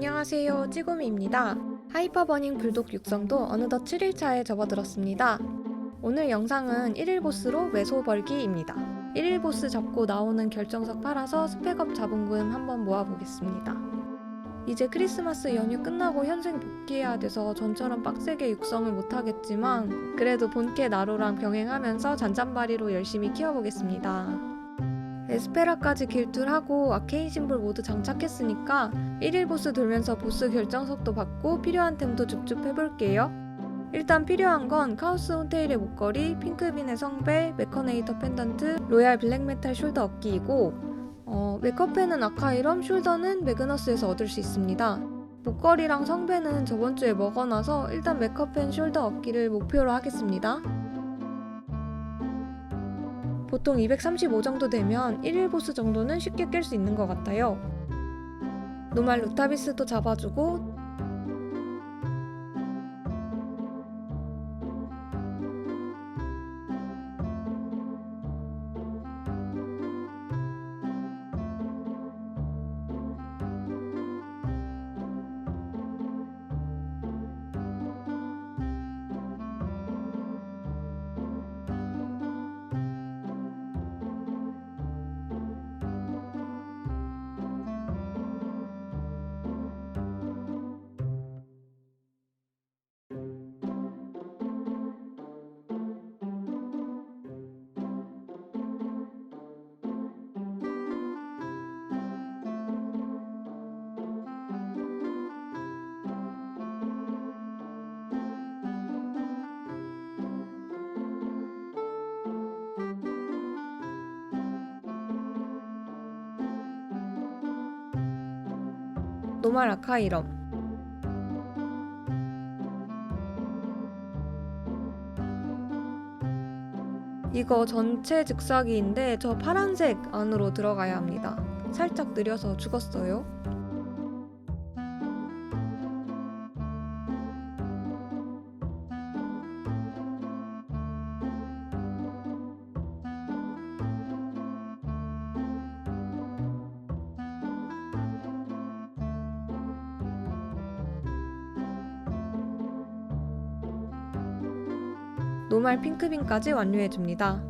안녕하세요. 찌구미입니다. 하이퍼버닝 불독 육성도 어느덧 7일차에 접어들었습니다. 오늘 영상은 1일 보스로 매소 벌기입니다. 1일 보스 잡고 나오는 결정석 팔아서 스펙업 자본금 한번 모아보겠습니다. 이제 크리스마스 연휴 끝나고 현생 복귀해야 돼서 전처럼 빡세게 육성을 못하겠지만 그래도 본캐 나로랑 병행하면서 잔잔바리로 열심히 키워보겠습니다 에스페라까지 길툴하고 아케인 심볼 모두 장착했으니까 1일 보스 돌면서 보스 결정석도 받고 필요한 템도 줍줍 해볼게요. 일단 필요한 건 카오스 혼테일의 목걸이, 핑크빈의 성배, 메커네이터 펜던트, 로얄 블랙메탈 숄더 어깨이고 어, 메커펜은 아카이럼, 숄더는 매그너스에서 얻을 수 있습니다. 목걸이랑 성배는 저번 주에 먹어놔서 일단 메커펜 숄더 얻기를 목표로 하겠습니다. 보통 235 정도 되면 1일 보스 정도는 쉽게 깰 수 있는 것 같아요. 노말 루타비스도 잡아주고 노말 아카이럼 이거 전체 즉사기인데 저 파란색 안으로 들어가야 합니다. 살짝 느려서 죽었어요. 노말 핑크빈까지 완료해줍니다.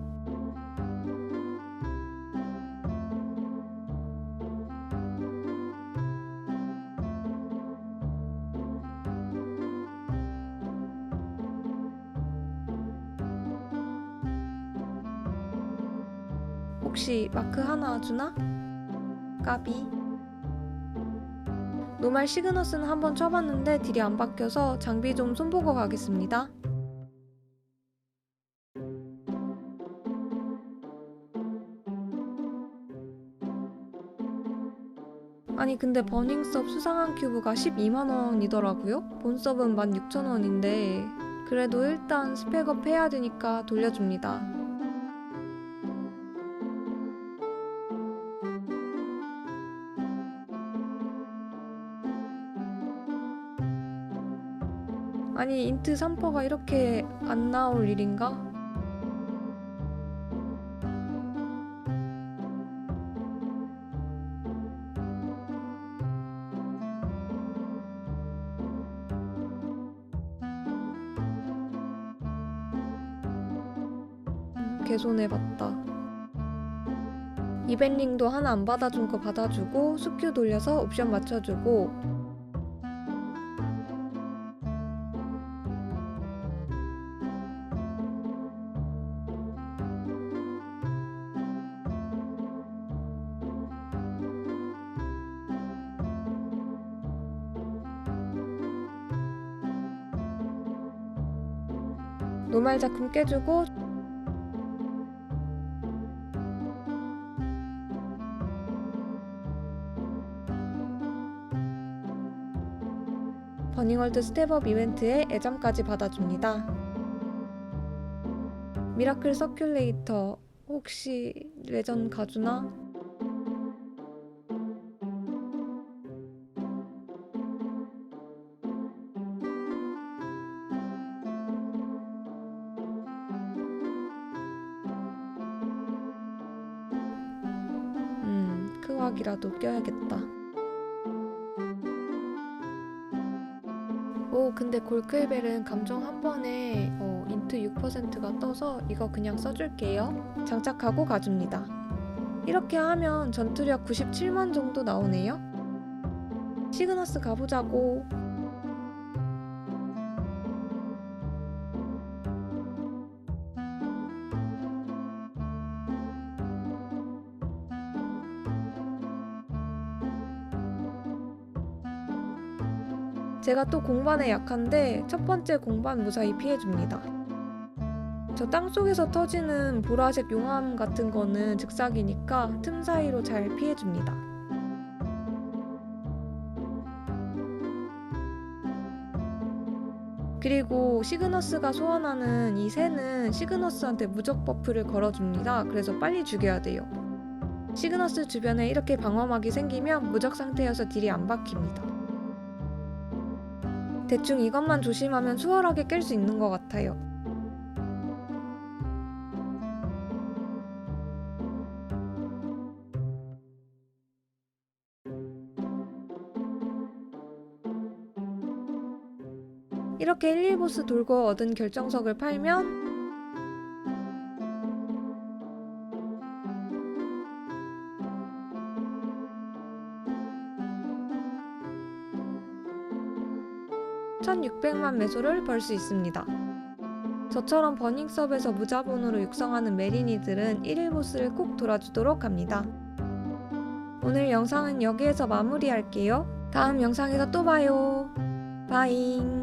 혹시 마크 하나 주나? 까비. 노말 시그너스는 한번 쳐봤는데 딜이 안 박혀서 장비 좀 손보고 가겠습니다. 아니 근데 버닝섭 수상한 큐브가 12만원이더라고요? 본섭은 16,000원인데 그래도 일단 스펙업 해야 되니까 돌려줍니다. 아니 인트 3퍼가 이렇게 안 나올 일인가? 개손해봤다. 이벤링도 하나 안 받아준 거 받아주고 숙큐 돌려서 옵션 맞춰주고 노말 작품 깨주고 버닝월드 스텝업 이벤트에 애점까지 받아줍니다. 미라클 서큘레이터 혹시 레전 가주나? 음, 크왁이라도 껴야겠다. 오 근데 골클벨은 감정 한 번에 어, 인트 6%가 떠서 이거 그냥 써줄게요. 장착하고 가줍니다. 이렇게 하면 전투력 97만 정도 나오네요. 시그너스 가보자고. 제가 또 공반에 약한데 첫 번째 공반 무사히 피해줍니다. 저 땅속에서 터지는 보라색 용암 같은 거는 즉사기니까 틈 사이로 잘 피해줍니다. 그리고 시그너스가 소환하는 이 새는 시그너스한테 무적 버프를 걸어줍니다. 그래서 빨리 죽여야 돼요. 시그너스 주변에 이렇게 방어막이 생기면 무적 상태여서 딜이 안 박힙니다. 대충 이것만 조심하면 수월하게 깰 수 있는 것 같아요. 이렇게 1, 2보스 돌고 얻은 결정석을 팔면 (1600만) 매소를 벌 수 있습니다. 저처럼 버닝섭에서 무자본으로 육성하는 메리니들은 1일 보스를 꼭 돌아주도록 합니다. 오늘 영상은 여기에서 마무리할게요. 다음 영상에서 또 봐요. 바잉.